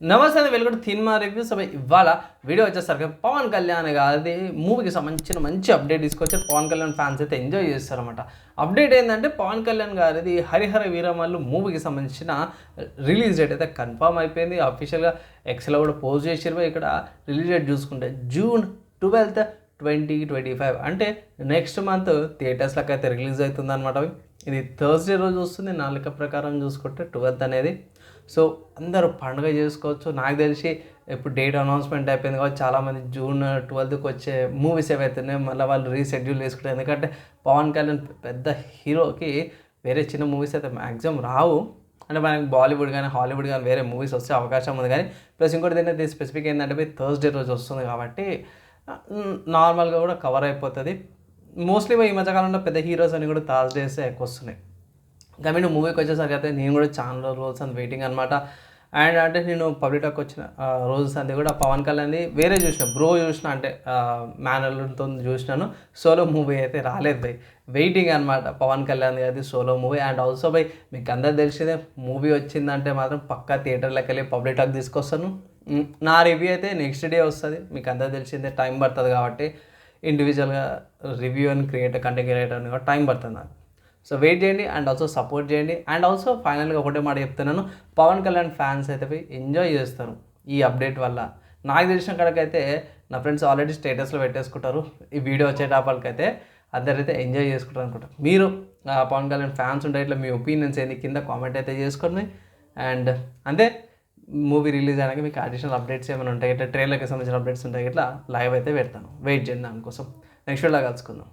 నమస్తే వెలుగుడు cinema reviews అవి ఇవాళ వీడియో వచ్చేసరికి పవన్ కళ్యాణ్ గారి మూవీకి సంబంధించిన మంచి అప్డేట్ తీసుకొచ్చి పవన్ కళ్యాణ్ ఫ్యాన్స్ అయితే ఎంజాయ్ చేస్తారన్నమాట. అప్డేట్ ఏంటంటే పవన్ కళ్యాణ్ గారిది హరిహర వీరమల్లు మూవీకి సంబంధించిన రిలీజ్ డేట్ అయితే కన్ఫర్మ్ అయిపోయింది. అఫీషియల్గా ఎక్స్లో కూడా పోస్ట్ చేసారు ఇక్కడ రిలీజ్ డేట్ చూసుకుంటే June twelfth twenty twenty five. అంటే నెక్స్ట్ మంత్ థియేటర్స్లకు అయితే రిలీజ్ అవుతుంది అనమాట ఇది థర్స్డే రోజు వస్తుంది నా లెక్క ప్రకారం చూసుకుంటే ట్వెల్త్ అనేది. సో అందరూ పండుగ చేసుకోవచ్చు. నాకు తెలిసి ఇప్పుడు డేట్ అనౌన్స్మెంట్ అయిపోయింది కాబట్టి చాలామంది జూన్ ట్వెల్త్కి వచ్చే మూవీస్ ఏవైతున్నాయో మళ్ళీ వాళ్ళు రీషెడ్యూల్ చేసుకుంటారు. ఎందుకంటే పవన్ కళ్యాణ్ పెద్ద హీరోకి వేరే చిన్న మూవీస్ అయితే మ్యాక్సిమం రావు. అంటే మనకి బాలీవుడ్ కానీ హాలీవుడ్ కానీ వేరే మూవీస్ వస్తే అవకాశం ఉంది కానీ ప్లస్ ఇంకోటి ఏంటంటే స్పెసిఫిక్ ఏంటంటే థర్స్డే రోజు వస్తుంది కాబట్టి నార్మల్గా కూడా కవర్ అయిపోతుంది. మోస్ట్లీ ఈ మధ్యకాలంలో పెద్ద హీరోస్ అని కూడా థర్స్డేసే ఎక్కువ వస్తున్నాయి ఇంకా మీరు మూవీకి వచ్చేసరికి అయితే నేను కూడా చాలా రోల్స్ అంత వెయిటింగ్ అనమాట అండ్ అంటే నేను పబ్లిక్ టాక్ వచ్చిన రోజెస్ అంది కూడా పవన్ కళ్యాణ్ది వేరే చూసిన బ్రో చూసిన అంటే మేనర్లతో చూసినాను. సోలో మూవీ అయితే రాలేదు బై. వెయిటింగ్ అనమాట Pawan Kalyan garu solo movie and also bye మీకు అందరు తెలిసిందే మూవీ వచ్చిందంటే మాత్రం పక్కా థియేటర్లోకి వెళ్ళి పబ్లిక్ టాక్ తీసుకొస్తాను. నా రివ్యూ అయితే నెక్స్ట్ డే వస్తుంది. మీకు అందరు తెలిసిందే టైం పడుతుంది కాబట్టి. ఇండివిజువల్గా రివ్యూ అని క్రియేటర్ కంటెంట్ క్రియేటర్ అని టైం పడుతుంది నాకు సో వెయిట్ చేయండి అండ్ ఆల్సో సపోర్ట్ చేయండి. అండ్ ఆల్సో ఫైనల్గా ఒకటే మాట చెప్తున్నాను. పవన్ కళ్యాణ్ ఫ్యాన్స్ అయితే పోయి ఎంజాయ్ చేస్తారు. ఈ అప్డేట్ వల్ల. నాకు తెలిసిన కడకైతే నా ఫ్రెండ్స్ ఆల్రెడీ స్టేటస్లో పెట్టేసుకుంటారు. ఈ వీడియో వచ్చేటప్పటికైతే అందరైతే ఎంజాయ్ చేసుకుంటారు అనుకుంటారు మీరు పవన్ కళ్యాణ్ ఫ్యాన్స్ ఉంటే ఇట్లా మీ ఒపీనియన్స్ ఏంది? కింద కామెంట్ అయితే చేసుకోండి. అండ్ అంతే. మూవీ రిలీజ్ అయినాక మీకు అడిషనల్ అప్డేట్స్ ఏమైనా ఉంటాయి ఇట్లా ట్రైలర్కి సంబంధించిన అప్డేట్స్ ఉంటాయి ఇట్లా లైవ్ అయితే పెడతాను. వెయిట్ చేయండి దానికోసం. నెక్స్ట్ వీడియోలో కలుసుకుందాం.